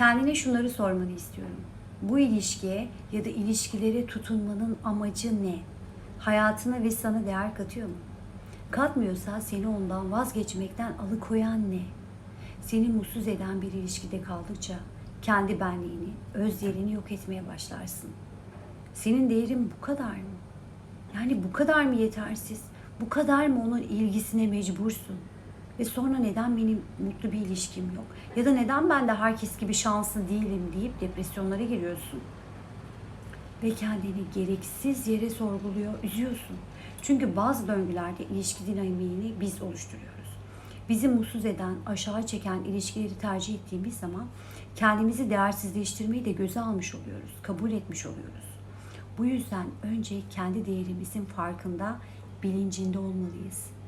Kendine şunları sormanı istiyorum. Bu ilişkiye ya da ilişkilere tutunmanın amacı ne? Hayatına ve sana değer katıyor mu? Katmıyorsa seni ondan vazgeçmekten alıkoyan ne? Seni mutsuz eden bir ilişkide kaldıkça kendi benliğini, öz değerini yok etmeye başlarsın. Senin değerin bu kadar mı? Yani bu kadar mı yetersiz? Bu kadar mı onun ilgisine mecbursun? Ve sonra neden benim mutlu bir ilişkim yok? Ya da neden ben de herkes gibi şanslı değilim deyip depresyonlara giriyorsun? Ve kendini gereksiz yere sorguluyor, üzüyorsun. Çünkü bazı döngülerde ilişki dinamiğini biz oluşturuyoruz. Bizi mutsuz eden, aşağı çeken ilişkileri tercih ettiğimiz zaman kendimizi değersizleştirmeyi de göze almış oluyoruz, kabul etmiş oluyoruz. Bu yüzden önce kendi değerimizin farkında, bilincinde olmalıyız.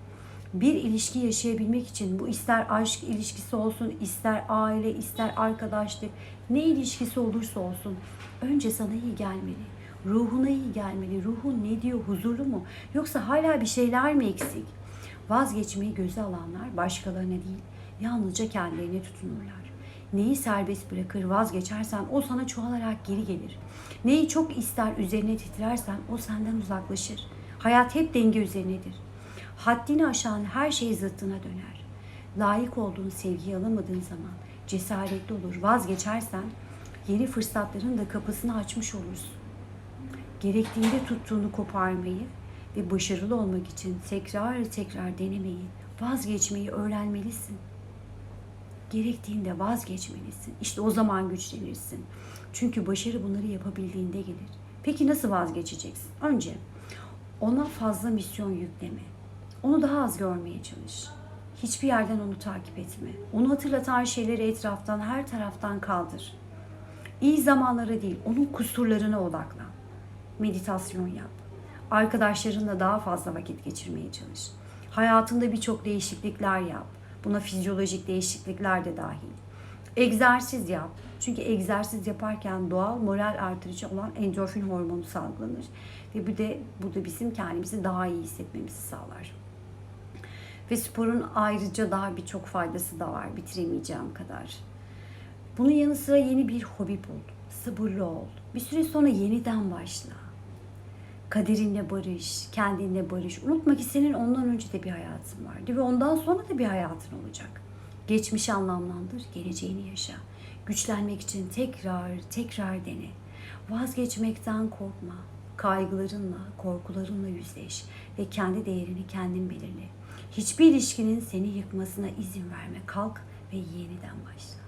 Bir ilişki yaşayabilmek için bu ister aşk ilişkisi olsun, ister aile, ister arkadaşlık, ne ilişkisi olursa olsun önce sana iyi gelmeli. Ruhuna iyi gelmeli. Ruhun ne diyor? Huzurlu mu? Yoksa hala bir şeyler mi eksik? Vazgeçmeyi göze alanlar başkalarına değil, yalnızca kendilerine tutunurlar. Neyi serbest bırakır vazgeçersen o sana çoğalarak geri gelir. Neyi çok ister üzerine titrersen o senden uzaklaşır. Hayat hep denge üzerinedir. Haddini aşan her şey zıttına döner. Layık olduğun sevgiyi alamadığın zaman cesaretli olur. Vazgeçersen yeni fırsatların da kapısını açmış olursun. Gerektiğinde tuttuğunu koparmayı ve başarılı olmak için tekrar tekrar denemeyi, vazgeçmeyi öğrenmelisin. Gerektiğinde vazgeçmelisin. İşte o zaman güçlenirsin. Çünkü başarı bunları yapabildiğinde gelir. Peki nasıl vazgeçeceksin? Önce ona fazla misyon yükleme. Onu daha az görmeye çalış. Hiçbir yerden onu takip etme. Onu hatırlatan şeyleri etraftan, her taraftan kaldır. İyi zamanlara değil, onun kusurlarına odaklan. Meditasyon yap. Arkadaşlarınla daha fazla vakit geçirmeye çalış. Hayatında birçok değişiklikler yap. Buna fizyolojik değişiklikler de dahil. Egzersiz yap. Çünkü egzersiz yaparken doğal moral artırıcı olan endorfin hormonu salgılanır. Ve bu da, bu da bizim kendimizi daha iyi hissetmemizi sağlar. Ve sporun ayrıca daha birçok faydası da var bitiremeyeceğim kadar. Bunun yanı sıra yeni bir hobi bul. Sabırlı ol. Bir süre sonra yeniden başla. Kaderinle barış, kendinle barış. Unutma ki senin ondan önce de bir hayatın vardı ve ondan sonra da bir hayatın olacak. Geçmişi anlamlandır, geleceğini yaşa. Güçlenmek için tekrar tekrar dene. Vazgeçmekten korkma. Kaygılarınla, korkularınla yüzleş ve kendi değerini kendin belirle. Hiçbir ilişkinin seni yıkmasına izin verme. Kalk ve yeniden başla.